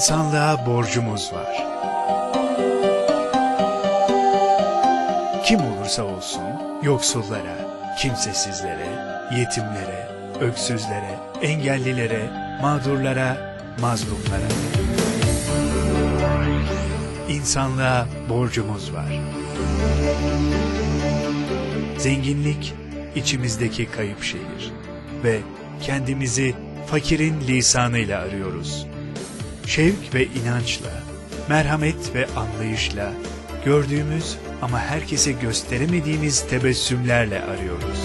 İnsanlığa borcumuz var. Kim olursa olsun yoksullara, kimsesizlere, yetimlere, öksüzlere, engellilere, mağdurlara, mazlumlara. İnsanlığa borcumuz var. Zenginlik içimizdeki kayıp şehir ve kendimizi fakirin lisanıyla arıyoruz. Şevk ve inançla, merhamet ve anlayışla, gördüğümüz ama herkese gösteremediğimiz tebessümlerle arıyoruz.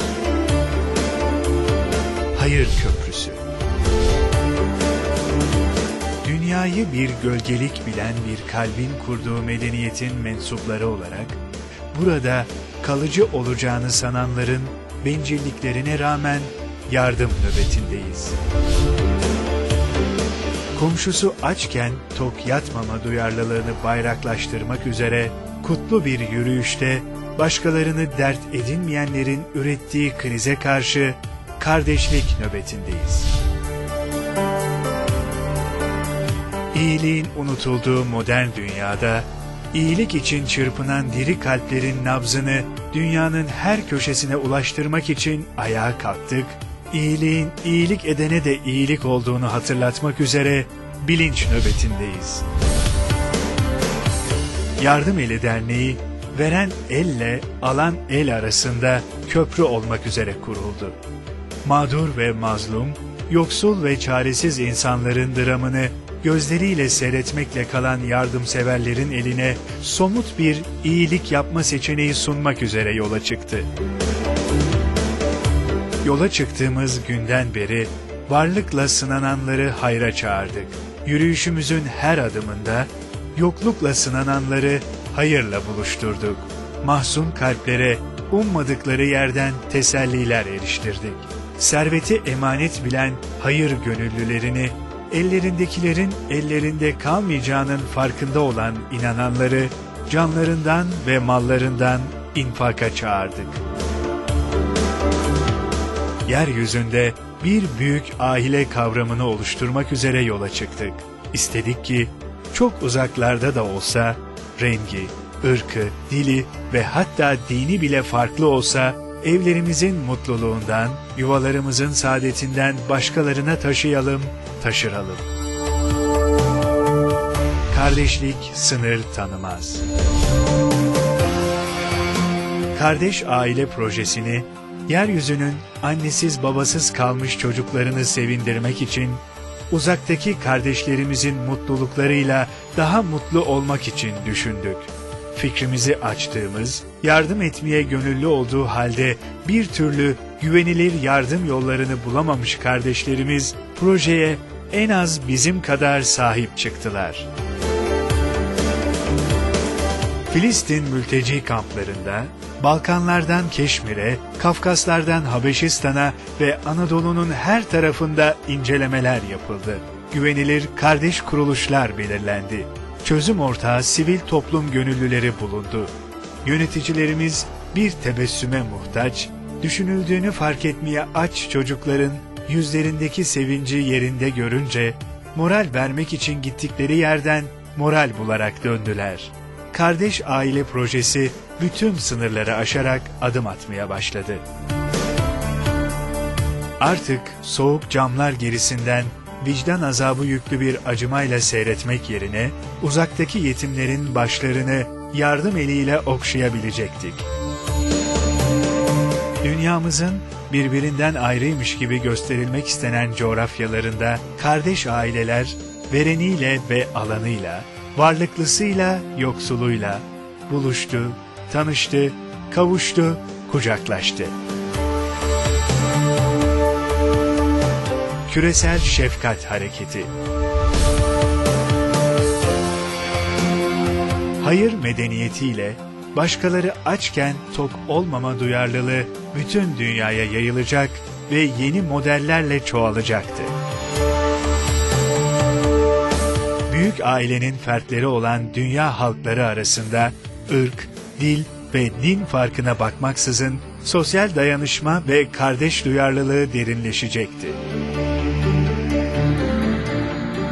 Hayır Köprüsü Dünyayı bir gölgelik bilen bir kalbin kurduğu medeniyetin mensupları olarak, burada kalıcı olacağını sananların bencilliklerine rağmen yardım nöbetindeyiz. Komşusu açken tok yatmama duyarlılığını bayraklaştırmak üzere kutlu bir yürüyüşte başkalarını dert edinmeyenlerin ürettiği krize karşı kardeşlik nöbetindeyiz. İyiliğin unutulduğu modern dünyada, iyilik için çırpınan diri kalplerin nabzını dünyanın her köşesine ulaştırmak için ayağa kalktık, iyiliğin iyilik edene de iyilik olduğunu hatırlatmak üzere bilinç nöbetindeyiz. Yardım Eli Derneği, veren elle alan el arasında köprü olmak üzere kuruldu. Mağdur ve mazlum, yoksul ve çaresiz insanların dramını gözleriyle seyretmekle kalan yardımseverlerin eline somut bir iyilik yapma seçeneği sunmak üzere yola çıktı. Yola çıktığımız günden beri varlıkla sınananları hayra çağırdık. Yürüyüşümüzün her adımında yoklukla sınananları hayırla buluşturduk. Mahzun kalplere ummadıkları yerden teselliler eriştirdik. Serveti emanet bilen hayır gönüllülerini ellerindekilerin ellerinde kalmayacağının farkında olan inananları canlarından ve mallarından infaka çağırdık. Yeryüzünde bir büyük aile kavramını oluşturmak üzere yola çıktık. İstedik ki çok uzaklarda da olsa rengi, ırkı, dili ve hatta dini bile farklı olsa evlerimizin mutluluğundan, yuvalarımızın saadetinden başkalarına taşıyalım, taşıralım. Kardeşlik sınır tanımaz. Kardeş Aile Projesi'ni, yeryüzünün annesiz babasız kalmış çocuklarını sevindirmek için, uzaktaki kardeşlerimizin mutluluklarıyla daha mutlu olmak için düşündük fikrimizi açtığımız, yardım etmeye gönüllü olduğu halde bir türlü güvenilir yardım yollarını bulamamış kardeşlerimiz projeye en az bizim kadar sahip çıktılar. Filistin mülteci kamplarında, Balkanlardan Keşmir'e, Kafkaslardan Habeşistan'a ve Anadolu'nun her tarafında incelemeler yapıldı. Güvenilir kardeş kuruluşlar belirlendi çözüm ortağı sivil toplum gönüllüleri bulundu. Yöneticilerimiz bir tebessüme muhtaç, düşünüldüğünü fark etmeye aç çocukların yüzlerindeki sevinci yerinde görünce, moral vermek için gittikleri yerden moral bularak döndüler. Kardeş Aile Projesi bütün sınırları aşarak adım atmaya başladı. Artık soğuk camlar gerisinden vicdan azabı yüklü bir acımayla seyretmek yerine uzaktaki yetimlerin başlarını yardım eliyle okşayabilecektik. Dünyamızın birbirinden ayrıymış gibi gösterilmek istenen coğrafyalarında kardeş aileler vereniyle ve alanıyla, varlıklısıyla, yoksuluyla buluştu, tanıştı, kavuştu, kucaklaştı. Küresel Şefkat Hareketi Hayır medeniyetiyle başkaları açken tok olmama duyarlılığı bütün dünyaya yayılacak ve yeni modellerle çoğalacaktı. Büyük ailenin fertleri olan dünya halkları arasında ırk, dil ve din farkına bakmaksızın sosyal dayanışma ve kardeş duyarlılığı derinleşecekti.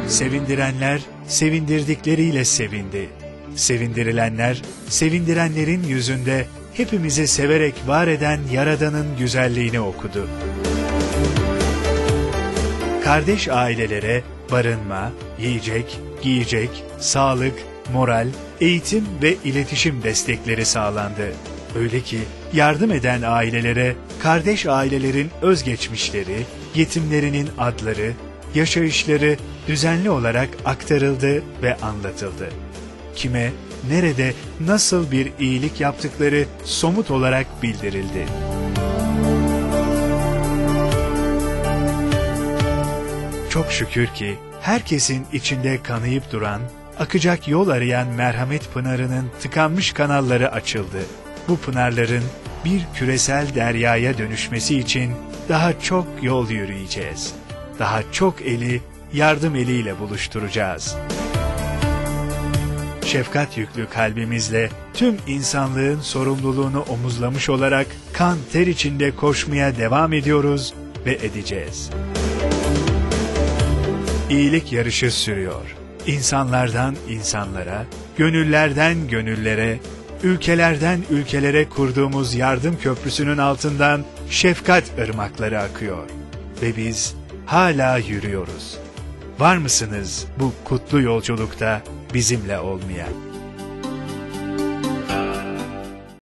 Sevindirenler sevindirdikleriyle sevindi. Sevindirilenler sevindirenlerin yüzünde hepimizi severek var eden Yaradan'ın güzelliğini okudu. Kardeş ailelere barınma, yiyecek, giyecek, sağlık, moral, eğitim ve iletişim destekleri sağlandı. Öyle ki yardım eden ailelere kardeş ailelerin özgeçmişleri, yetimlerinin adları, yaşayışları düzenli olarak aktarıldı ve anlatıldı. Kime, nerede, nasıl bir iyilik yaptıkları somut olarak bildirildi. Çok şükür ki herkesin içinde kanayıp duran, akacak yol arayan merhamet pınarının tıkanmış kanalları açıldı. Bu pınarların bir küresel deryaya dönüşmesi için daha çok yol yürüyeceğiz. Daha çok eli yardım eliyle buluşturacağız. Şefkat yüklü kalbimizle tüm insanlığın sorumluluğunu omuzlamış olarak kan ter içinde koşmaya devam ediyoruz ve edeceğiz. İyilik yarışı sürüyor. İnsanlardan insanlara, gönüllerden gönüllere, ülkelerden ülkelere kurduğumuz yardım köprüsünün altından şefkat ırmakları akıyor. Ve biz hala yürüyoruz. Var mısınız bu kutlu yolculukta bizimle olmaya?